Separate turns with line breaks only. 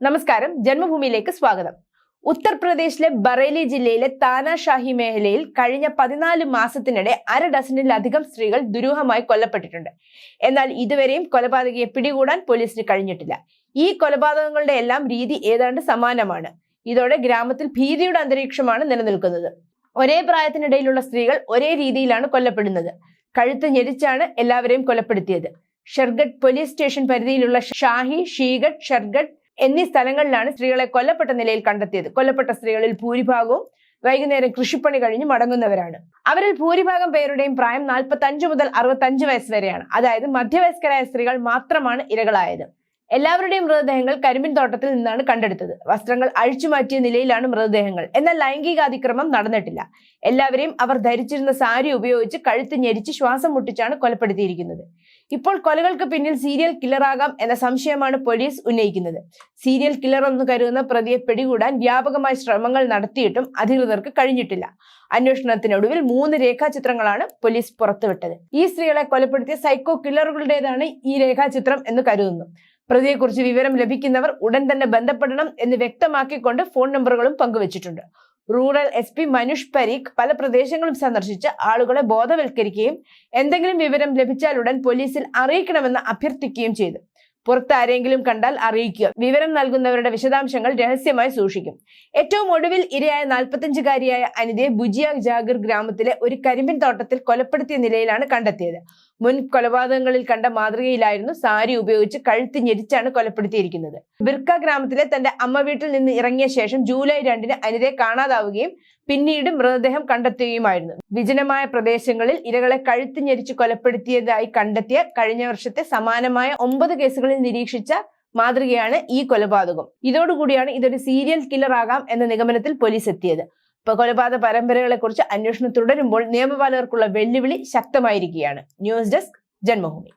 നമസ്കാരം. ജന്മഭൂമിയിലേക്ക് സ്വാഗതം. ഉത്തർപ്രദേശിലെ ബറേലി ജില്ലയിലെ താനാഷാഹി മേഖലയിൽ കഴിഞ്ഞ പതിനാല് മാസത്തിനിടെ അര ഡസനിലധികം സ്ത്രീകൾ ദുരൂഹമായി കൊല്ലപ്പെട്ടിട്ടുണ്ട്. എന്നാൽ ഇതുവരെയും കൊലപാതകയെ പിടികൂടാൻ പോലീസിന് കഴിഞ്ഞിട്ടില്ല. ഈ കൊലപാതകങ്ങളുടെ എല്ലാം രീതി ഏതാണ്ട് സമാനമാണ്. ഇതോടെ ഗ്രാമത്തിൽ ഭീതിയുടെ അന്തരീക്ഷമാണ് നിലനിൽക്കുന്നത്. ഒരേ പ്രായത്തിനിടയിലുള്ള സ്ത്രീകൾ ഒരേ രീതിയിലാണ് കൊല്ലപ്പെടുന്നത്. കഴുത്ത് ഞെരിച്ചാണ് എല്ലാവരെയും കൊലപ്പെടുത്തിയത്. ഷെർഗഡ് പോലീസ് സ്റ്റേഷൻ പരിധിയിലുള്ള ഷാഹി ഷീഗഡ് ഷെർഗഡ് എന്നീ സ്ഥലങ്ങളിലാണ് സ്ത്രീകളെ കൊല്ലപ്പെട്ട നിലയിൽ കണ്ടെത്തിയത്. കൊല്ലപ്പെട്ട സ്ത്രീകളിൽ ഭൂരിഭാഗവും വൈകുന്നേരം കൃഷിപ്പണി കഴിഞ്ഞ് മടങ്ങുന്നവരാണ്. അവരിൽ ഭൂരിഭാഗം പേരുടെയും പ്രായം നാൽപ്പത്തി അഞ്ച് മുതൽ അറുപത്തഞ്ച് വയസ്സ് വരെയാണ്. അതായത് മധ്യവയസ്കരായ സ്ത്രീകൾ മാത്രമാണ് ഇരകളായത്. എല്ലാവരുടെയും മൃതദേഹങ്ങൾ കരിമ്പിൻ തോട്ടത്തിൽ നിന്നാണ് കണ്ടെടുത്തത്. വസ്ത്രങ്ങൾ അഴിച്ചുമാറ്റിയ നിലയിലാണ് മൃതദേഹങ്ങൾ. എന്നാൽ ലൈംഗിക അതിക്രമം നടന്നിട്ടില്ല. എല്ലാവരെയും അവർ ധരിച്ചിരുന്ന സാരി ഉപയോഗിച്ച് കഴുത്ത് ഞെരിച്ച് ശ്വാസം മുട്ടിച്ചാണ് കൊലപ്പെടുത്തിയിരിക്കുന്നത്. ഇപ്പോൾ കൊലകൾക്ക് പിന്നിൽ സീരിയൽ കില്ലറാകാം എന്ന സംശയമാണ് പോലീസ് ഉന്നയിക്കുന്നത്. സീരിയൽ കില്ലർ എന്ന് കരുതുന്ന പ്രതിയെ പിടികൂടാൻ വ്യാപകമായ ശ്രമങ്ങൾ നടത്തിയിട്ടും അധികൃതർക്ക് കഴിഞ്ഞിട്ടില്ല. അന്വേഷണത്തിനൊടുവിൽ മൂന്ന് രേഖാചിത്രങ്ങളാണ് പോലീസ് പുറത്തുവിട്ടത്. ഈ സ്ത്രീകളെ കൊലപ്പെടുത്തിയ സൈക്കോ കില്ലറുകളുടേതാണ് ഈ രേഖാചിത്രം എന്ന് കരുതുന്നു. പ്രതിയെക്കുറിച്ച് വിവരം ലഭിക്കുന്നവർ ഉടൻ തന്നെ ബന്ധപ്പെടണം എന്ന് വ്യക്തമാക്കിക്കൊണ്ട് ഫോൺ നമ്പറുകളും പങ്കുവച്ചിട്ടുണ്ട്. Rural S P Manush Pareek പല പ്രദേശങ്ങളും സന്ദർശിച്ച് ആളുകളെ ബോധവൽക്കരിക്കുകയും എന്തെങ്കിലും വിവരം ലഭിച്ചാൽ ഉടൻ പോലീസിൽ അറിയിക്കണമെന്ന് അഭ്യർത്ഥിക്കുകയും ചെയ്തു. പുറത്ത് ആരെങ്കിലും കണ്ടാൽ അറിയിക്കുക. വിവരം നൽകുന്നവരുടെ വിശദാംശങ്ങൾ രഹസ്യമായി സൂക്ഷിക്കും. ഏറ്റവും ഒടുവിൽ ഇരയായ നാൽപ്പത്തഞ്ചുകാരിയായ അനിതയെ ബുജിയ ജാഗിർ ഗ്രാമത്തിലെ ഒരു കരിമ്പിൻ തോട്ടത്തിൽ കൊലപ്പെടുത്തിയ നിലയിലാണ് കണ്ടെത്തിയത്. മുൻ കൊലപാതകങ്ങളിൽ കണ്ട മാതൃകയിലായിരുന്നു സാരി ഉപയോഗിച്ച് കഴുത്ത് ഞെരിച്ചാണ് കൊലപ്പെടുത്തിയിരിക്കുന്നത്. ബിർക്ക ഗ്രാമത്തിലെ തന്റെ അമ്മ വീട്ടിൽ നിന്ന് ഇറങ്ങിയ ശേഷം ജൂലൈ രണ്ടിന് അനിതയെ കാണാതാവുകയും പിന്നീട് മൃതദേഹം കണ്ടെത്തുകയുമായിരുന്നു. വിജനമായ പ്രദേശങ്ങളിൽ ഇരകളെ കഴുത്ത് ഞെരിച്ച് കൊലപ്പെടുത്തിയതായി കണ്ടെത്തിയ കഴിഞ്ഞ വർഷത്തെ സമാനമായ ഒമ്പത് കേസുകളിൽ നിരീക്ഷിച്ച മാതൃകയാണ് ഈ കൊലപാതകം. ഇതോടുകൂടിയാണ് ഇതൊരു സീരിയൽ കില്ലർ ആകാം എന്ന നിഗമനത്തിൽ പോലീസ് എത്തിയത്. കൊലപാതക പരമ്പരകളെ കുറിച്ച് അന്വേഷണം തുടരുമ്പോൾ നിയമപാലകർക്കുള്ള വെല്ലുവിളി ശക്തമായിരിക്കുകയാണ്. News desk Janmabhumi.